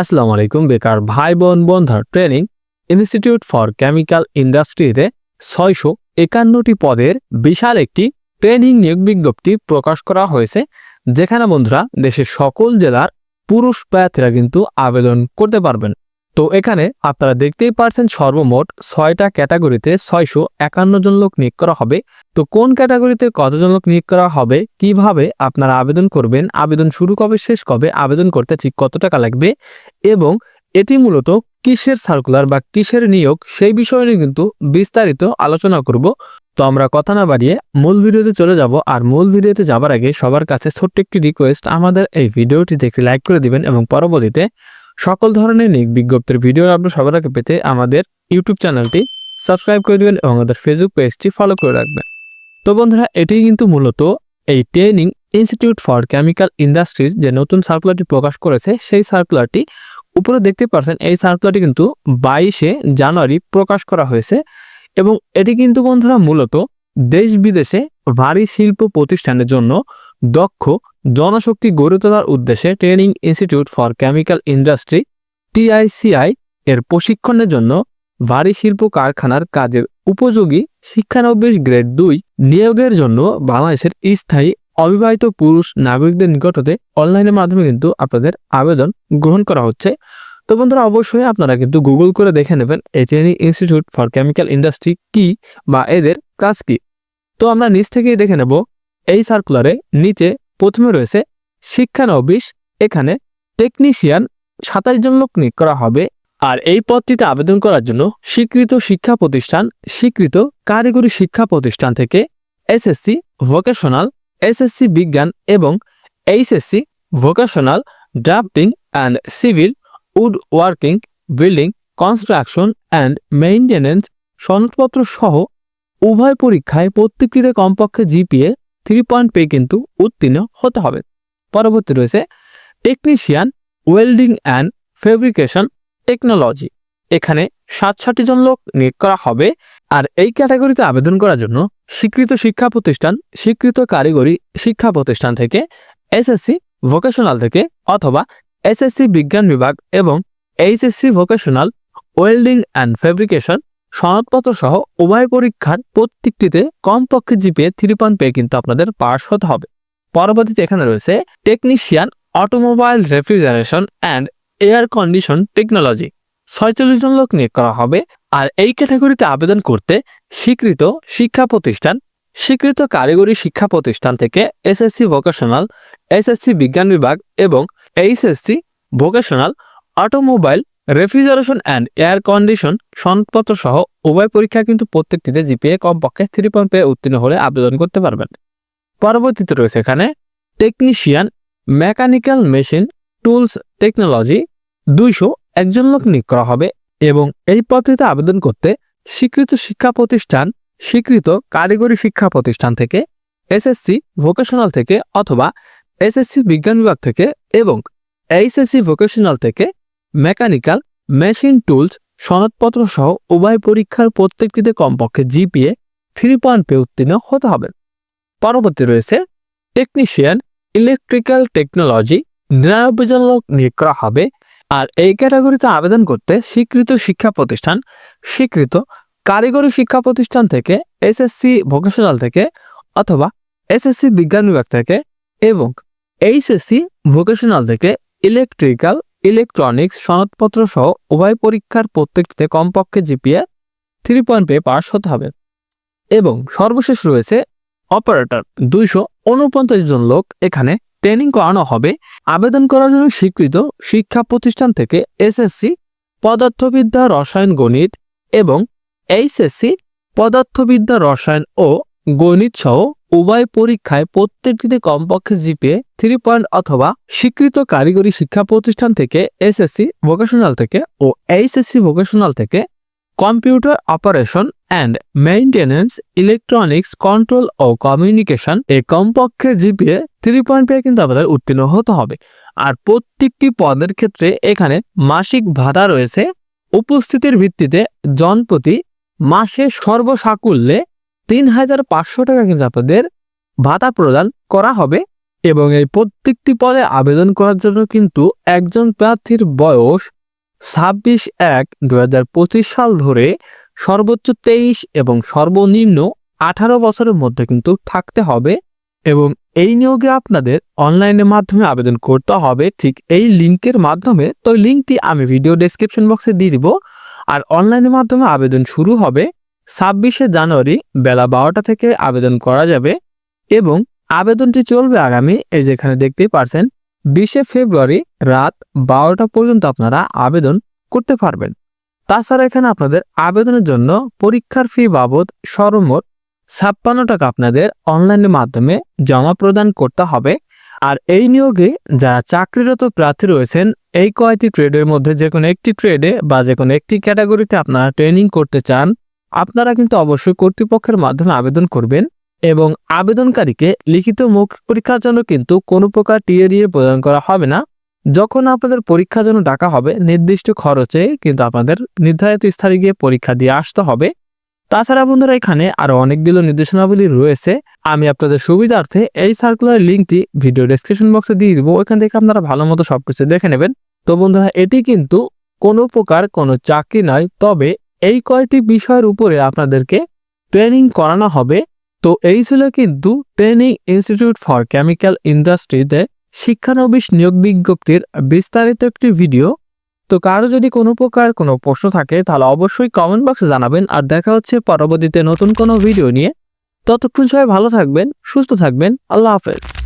আসসালামু আলাইকুম, বেকার ভাই বোন বন্ধার ট্রেনিং ইনস্টিটিউট ফর কেমিক্যাল ইন্ডাস্ট্রিতে ছয়শো একান্নটি পদের বিশাল একটি ট্রেনিং নিয়োগ বিজ্ঞপ্তি প্রকাশ করা হয়েছে, যেখানে বন্ধুরা দেশের সকল জেলার পুরুষ প্রার্থীরা কিন্তু আবেদন করতে পারবেন। তো এখানে আপনারা দেখতেই পারছেন সর্বমোট ছয়টা ক্যাটাগরিতে ছয়শো একান্ন জন লোক নিয়োগ করা হবে। তো কোন ক্যাটাগরিতে কতজন লোক নিয়োগ করা হবে? কীভাবে আপনারা আবেদন করবেন? আবেদন শুরু কবে, শেষ কবে? আবেদন করতে ঠিক কত টাকা লাগবে? এবং এটি মূলত কিসের সার্কুলার বা কিসের নিয়োগ সেই বিষয় নিয়ে কিন্তু বিস্তারিত আলোচনা করব। তো আমরা কথা না বাড়িয়ে মূল ভিডিওতে চলে যাব। আর মূল ভিডিওতে যাবার আগে সবার কাছে ছোট্ট একটি রিকোয়েস্ট আমাদের এই ভিডিওটি দেখে লাইক করে দিবেন এবং পরবর্তীতে সকল ধরনের নিয়োগ বিজ্ঞপ্তির ভিডিও আপনি সবার আগে পেতে আমাদের ইউটিউব চ্যানেলটি সাবস্ক্রাইব করে দিবেন এবং আমাদের ফেসবুক পেজটি ফলো করে রাখবেন। তো বন্ধুরা, এটি কিন্তু মূলত এই ট্রেনিং ইনস্টিটিউট ফর কেমিক্যাল ইন্ডাস্ট্রির যে নতুন সার্কুলারটি প্রকাশ করেছে, সেই সার্কুলারটি উপরে দেখতে পাচ্ছেন এই সার্কুলারটি কিন্তু বাইশে জানুয়ারি প্রকাশ করা হয়েছে এবং এটি কিন্তু বন্ধুরা মূলত দেশ বিদেশে ভারী শিল্প প্রতিষ্ঠানের জন্য দক্ষ জনশক্তি গড়ে তোলার উদ্দেশ্যে training institute for chemical industry, TICI, এর প্রশিক্ষণের জন্য ভারী শিল্প কারখানার কাজের উপযোগী শিক্ষানবিশ গ্রেড দুই নিয়োগের জন্য বাংলাদেশের স্থায়ী অবিবাহিত পুরুষ নাগরিকদের নিকট হতে অনলাইনের মাধ্যমে কিন্তু আপনাদের আবেদন গ্রহণ করা হচ্ছে। তো বন্ধুরা, অবশ্যই আপনারা কিন্তু গুগল করে দেখে নেবেন এই training institute for chemical industry কি বা এদের কাজ কি। তো আমরা নিচ থেকেই দেখে নেব, এই সার্কুলারে নিচে প্রথমে রয়েছে শিক্ষানবিশ এখানে টেকনিশিয়ান সাতাশ জন লোক নিয়োগ করা হবে। আর এই পদটিতে আবেদন করার জন্য স্বীকৃত শিক্ষা প্রতিষ্ঠান, স্বীকৃত কারিগরি শিক্ষা প্রতিষ্ঠান থেকে এসএসসি ভোকেশনাল এসএসসি বিজ্ঞান এবং HSC vocational drafting and civil wood working building construction and maintenance সনদপত্র সহ উভয় পরীক্ষায় প্রত্যেকটিতে কমপক্ষে জিপিএ থ্রি পয়েন্ট পেয়ে কিন্তু উত্তীর্ণ হতে হবে। পরবর্তী রয়েছে technician welding and fabrication technology এখানে সাতষট্টি জন লোক নিয়োগ করা হবে আর এই ক্যাটাগরিতে আবেদন করার জন্য স্বীকৃত শিক্ষা প্রতিষ্ঠান, স্বীকৃত কারিগরি শিক্ষা প্রতিষ্ঠান থেকে এসএসসি ভোকেশনাল থেকে অথবা এসএসসি বিজ্ঞান বিভাগ এবং HSC vocational welding and fabrication সনদপত্র সহ উভয় পরীক্ষার প্রত্যেকটিতে কমপক্ষে জিপিএ থ্রি পয়েন্ট পেয়ে কিন্তু আপনাদের পাস হতে হবে। পরবর্তীতে এখানে রয়েছে technician automobile refrigeration and air condition technology ছয়চল্লিশ জন লোক নিয়োগ করা হবে আর এই ক্যাটাগরিতে আবেদন করতে স্বীকৃত শিক্ষা প্রতিষ্ঠান, স্বীকৃত কারিগরি শিক্ষা প্রতিষ্ঠান থেকে এসএসসি ভোকেশনাল এসএসসি বিজ্ঞান বিভাগ এবং HSC vocational automobile refrigeration and air condition সনদপত্র সহ উভয় পরীক্ষা কিন্তু প্রত্যেকটিতে জিপিএ কমপক্ষে থ্রি পয়েন্ট পেয়ে উত্তীর্ণ হলে আবেদন করতে পারবেন। পরবর্তীতে রয়েছে এখানে technician mechanical machine tools technology দুইশো একজন লোক নিয়োগ করা হবে এবং এই পদ্ধতিতে আবেদন করতে স্বীকৃত শিক্ষা প্রতিষ্ঠান, স্বীকৃত কারিগরি শিক্ষা প্রতিষ্ঠান থেকে, এসএসসি ভোকেশনাল থেকে অথবা এসএসসি বিজ্ঞান বিভাগ থেকে এবং এইচএসসি ভোকেশনাল থেকে মেকানিক্যাল, মেশিন টুলস, সনদপত্র সহ উভয় পরীক্ষার প্রত্যেকটিতে কমপক্ষে জিপিএ থ্রি পয়েন্ট পে উত্তীর্ণ হতে হবে। পরবর্তী রয়েছে টেকনিশিয়ান, ইলেকট্রিক্যাল টেকনোলজি নিরানব্বই জন লোক নিয়োগ করা হবে আর এই ক্যাটাগরিতে আবেদন করতে স্বীকৃত শিক্ষা প্রতিষ্ঠান, স্বীকৃত কারিগরি শিক্ষা প্রতিষ্ঠান থেকে, এসএসসি ভোকেশনাল থেকে অথবা এসএসসি বিজ্ঞান বিভাগ থেকে এবং এইচএসসি ভোকেশনাল থেকে ইলেকট্রিক্যাল ইলেকট্রনিক্স সনদপত্র সহ উভয় পরীক্ষার প্রত্যেকটিতে কমপক্ষে জিপিএ থ্রি পয়েন্ট পেয়ে পাশ হতে হবে। এবং সর্বশেষ রয়েছে অপারেটর। দুইশো উনপঞ্চাশ জন লোক এখানে ট্রেনিং করানো হবে। আবেদন করার জন্য স্বীকৃত শিক্ষা প্রতিষ্ঠান থেকে এসএসসি পদার্থবিদ্যা, রসায়ন, গণিত এবং এইচএসসি পদার্থবিদ্যা, রসায়ন ও গণিত সহ উভয় পরীক্ষায় প্রত্যেকটিতে কমপক্ষে জিপিএ থ্রি পয়েন্ট অথবা স্বীকৃত কারিগরি শিক্ষা প্রতিষ্ঠান থেকে এসএসসি ভোকেশনাল থেকে ও এইচএসসি ভোকেশনাল থেকে computer operation and maintenance electronics control O communication এ কমপক্ষে জিপিএ থ্রি পয়েন্ট পেয়ে কিন্তু আপনাদের উত্তীর্ণ হতে হবে। আর প্রত্যেকটি পদের ক্ষেত্রে এখানে মাসিক ভাতা রয়েছে। উপস্থিতির ভিত্তিতে জনপ্রতি মাসে সর্বসাকুল্যে তিন হাজার পাঁচশো টাকা কিন্তু আপনাদের ভাতা প্রদান করা হবে এবং এই প্রত্যেকটি পদে আবেদন করার জন্য কিন্তু একজন প্রার্থীর বয়স ছাব্বিশ এক দু সাল ধরে সর্বোচ্চ তেইশ এবং সর্বনিম্ন আঠারো বছরের মধ্যে কিন্তু থাকতে হবে এবং এই নিয়োগে আপনাদের অনলাইনের মাধ্যমে আবেদন করতে হবে। ঠিক এই লিঙ্কের মাধ্যমে তো লিঙ্কটি আমি ভিডিও ডেসক্রিপশন বক্সে দিয়ে দিব। আর অনলাইনের মাধ্যমে আবেদন শুরু হবে। ছাব্বিশে জানুয়ারি বেলা বারোটা থেকে আবেদন করা যাবে এবং আবেদনটি চলবে আগামী, এই যেখানে দেখতেই পারছেন, বিশে ফেব্রুয়ারি রাত বারোটা পর্যন্ত আপনারা আবেদন করতে পারবেন। তাছাড়া এখানে আপনাদের আবেদনের জন্য পরীক্ষার ফি বাবদ সর্বমোট ছাপ্পান্ন টাকা আপনাদের অনলাইনের মাধ্যমে জমা প্রদান করতে হবে। আর এই নিয়োগে যারা চাকরিরত প্রার্থী রয়েছেন, এই কয়টি ট্রেডের মধ্যে যে কোনো একটি ট্রেডে বা যে কোনো একটি ক্যাটাগরিতে আপনারা ট্রেনিং করতে চান আপনারা কিন্তু অবশ্যই কর্তৃপক্ষের মাধ্যমে আবেদন করবেন এবং আবেদনকারীকে লিখিত মৌখিক পরীক্ষার জন্য কিন্তু কোনো প্রকার টিএরিএ প্রদান করা হবে না। যখন আপনাদের পরীক্ষার জন্য ডাকা হবে, নির্দিষ্ট খরচে কিন্তু আপনাদের নির্ধারিত স্থানে গিয়ে পরীক্ষা দিয়ে আসতে হবে। তাছাড়া বন্ধুরা, এখানে আরও অনেকগুলো নির্দেশনাবলী রয়েছে। আমি আপনাদের সুবিধার্থে এই সার্কুলার লিঙ্কটি ভিডিও ডেসক্রিপশন বক্সে দিয়ে দিব। ওইখান থেকে আপনারা ভালো মতো সব কিছু দেখে নেবেন। তো বন্ধুরা, এটি কিন্তু কোনো প্রকার কোনো চাকরি নয়, তবে এই কয়টি বিষয়ের উপরে আপনাদেরকে ট্রেনিং করানো হবে। তো এই ছিল কিন্তু ট্রেনিং ইনস্টিটিউট ফর কেমিক্যাল ইন্ডাস্ট্রিতে শিক্ষানবিশ নিয়োগ বিজ্ঞপ্তির বিস্তারিত একটি ভিডিও তো কারও যদি কোনো প্রকার কোনো প্রশ্ন থাকে, তাহলে অবশ্যই কমেন্ট বক্সে জানাবেন। আর দেখা হচ্ছে পরবর্তীতে নতুন কোনো ভিডিও নিয়ে। ততক্ষণ সবাই ভালো থাকবেন, সুস্থ থাকবেন। আল্লাহ হাফেজ।